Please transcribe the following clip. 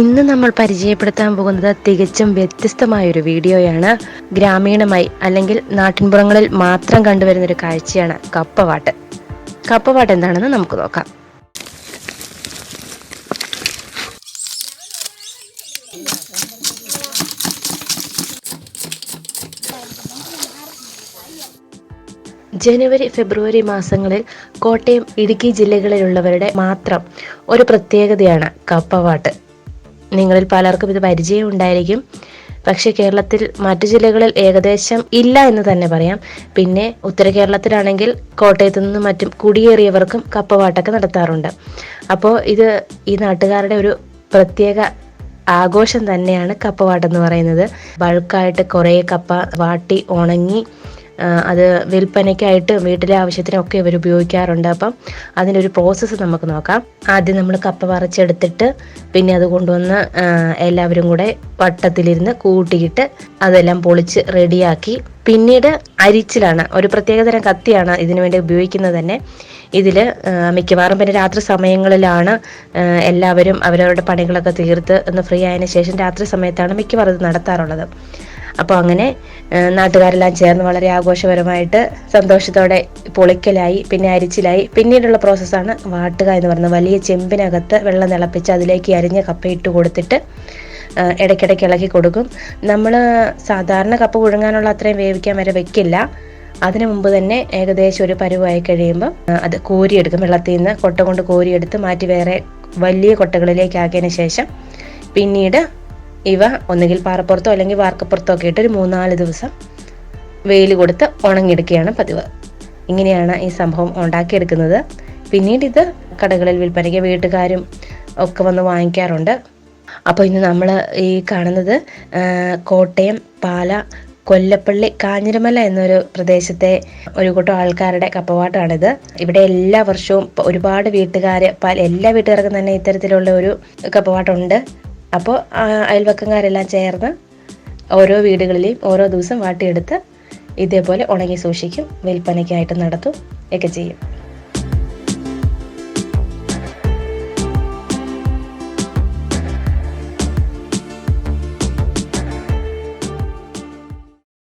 ഇന്ന് നമ്മൾ പരിചയപ്പെടുത്താൻ പോകുന്നത് തികച്ചും വ്യത്യസ്തമായ ഒരു വീഡിയോയാണ്. ഗ്രാമീണമായി അല്ലെങ്കിൽ നാട്ടിൻപുറങ്ങളിൽ മാത്രം കണ്ടുവരുന്ന ഒരു കാഴ്ചയാണ് കപ്പവാട്ട്. കപ്പവാട്ട് എന്താണെന്ന് നമുക്ക് നോക്കാം. ജനുവരി ഫെബ്രുവരി മാസങ്ങളിൽ കോട്ടയം ഇടുക്കി ജില്ലകളിലുള്ളവരുടെ മാത്രം ഒരു പ്രത്യേകതയാണ് കപ്പവാട്ട്. നിങ്ങളിൽ പലർക്കും ഇത് പരിചയം ഉണ്ടായിരിക്കും. പക്ഷെ കേരളത്തിൽ മറ്റു ജില്ലകളിൽ ഏകദേശം ഇല്ല എന്ന് തന്നെ പറയാം. പിന്നെ ഉത്തര കേരളത്തിലാണെങ്കിൽ കോട്ടയത്തു നിന്നും മറ്റും കുടിയേറിയവർക്കും കപ്പവാട്ടൊക്കെ നടത്താറുണ്ട്. അപ്പോൾ ഇത് ഈ നാട്ടുകാരുടെ ഒരു പ്രത്യേക ആഘോഷം തന്നെയാണ് കപ്പവാട്ടെന്ന് പറയുന്നത്. ബൾക്കായിട്ട് കുറേ കപ്പ വാട്ടി ഉണങ്ങി അത് വിൽപ്പനയ്ക്കായിട്ട് വീട്ടിലെ ആവശ്യത്തിനൊക്കെ ഇവർ ഉപയോഗിക്കാറുണ്ട്. അപ്പം അതിന്റെ ഒരു പ്രോസസ്സ് നമുക്ക് നോക്കാം. ആദ്യം നമ്മൾ കപ്പ വറച്ചെടുത്തിട്ട് പിന്നെ അത് കൊണ്ടുവന്ന് എല്ലാവരും കൂടെ വട്ടത്തിലിരുന്ന് കൂട്ടിയിട്ട് അതെല്ലാം പൊളിച്ച് റെഡിയാക്കി. പിന്നീട് അരിച്ചിലാണ് ഒരു പ്രത്യേകതരം കത്തിയാണ് ഇതിനു വേണ്ടി ഉപയോഗിക്കുന്നത് തന്നെ. ഇതിൽ മിക്കവാറും പിന്നെ രാത്രി സമയങ്ങളിലാണ് എല്ലാവരും അവരവരുടെ പണികളൊക്കെ തീർത്ത് ഒന്ന് ഫ്രീ ആയതിനു ശേഷം രാത്രി സമയത്താണ് മിക്കവാറും ഇത് നടത്താറുള്ളത്. അപ്പോൾ അങ്ങനെ നാട്ടുകാരെല്ലാം ചേർന്ന് വളരെ ആഘോഷപരമായിട്ട് സന്തോഷത്തോടെ പൊളിക്കലായി പിന്നെ അരിച്ചിലായി. പിന്നീടുള്ള പ്രോസസ്സാണ് വാട്ടുക എന്ന് പറയുന്നത്. വലിയ ചെമ്പിനകത്ത് വെള്ളം തിളപ്പിച്ച് അതിലേക്ക് അരിഞ്ഞ കപ്പ ഇട്ട് കൊടുത്തിട്ട് ഇടയ്ക്കിടയ്ക്ക് ഇളക്കി കൊടുക്കും. നമ്മൾ സാധാരണ കപ്പ പുഴുങ്ങാനുള്ള അത്രയും വേവിക്കാൻ വരെ വെക്കില്ല. അതിനു മുമ്പ് തന്നെ ഏകദേശം ഒരു പരുവായി കഴിയുമ്പോൾ അത് കോരിയെടുക്കും. വെള്ളത്തിൽ നിന്ന് കൊട്ട കൊണ്ട് കോരിയെടുത്ത് മാറ്റി വേറെ വലിയ കൊട്ടകളിലേക്ക് ആക്കിയതിന് ശേഷം പിന്നീട് ഇവ ഒന്നുകിൽ പാറപ്പുറത്തോ അല്ലെങ്കിൽ വാർക്കപ്പുറത്തോ ഒക്കെ ഇട്ട് ഒരു മൂന്നാൽ ദിവസം വെയിൽ കൊടുത്ത് ഉണങ്ങിയെടുക്കുകയാണ് പതിവ്. ഇങ്ങനെയാണ് ഈ സംഭവം ഉണ്ടാക്കിയെടുക്കുന്നത്. പിന്നീട് ഇത് കടകളിൽ വിൽപ്പനയ്ക്ക് വീട്ടുകാരും ഒക്കെ വന്ന് വാങ്ങിക്കാറുണ്ട്. അപ്പോൾ ഇന്ന് നമ്മൾ ഈ കാണുന്നത് കോട്ടയം പാല കൊല്ലപ്പള്ളി കാഞ്ഞിരമല എന്നൊരു പ്രദേശത്തെ ഒരു കൂട്ടം ആൾക്കാരുടെ കപ്പവാട്ടാണിത്. ഇവിടെ എല്ലാ വർഷവും ഒരുപാട് വീട്ടുകാർ എല്ലാ വീട്ടുകാർക്കും തന്നെ ഇത്തരത്തിലുള്ള ഒരു കപ്പവാട്ടുണ്ട് അപ്പോൾ അയൽവക്കക്കാരെല്ലാം ചേർന്ന് ഓരോ വീടുകളിലെയും ഓരോ ദിവസം വാട്ടിയെടുത്ത് ഇതേപോലെ ഉണങ്ങി സൂക്ഷിക്കും വിൽപ്പനയ്ക്കായിട്ട് നടത്തും ഒക്കെ ചെയ്യും.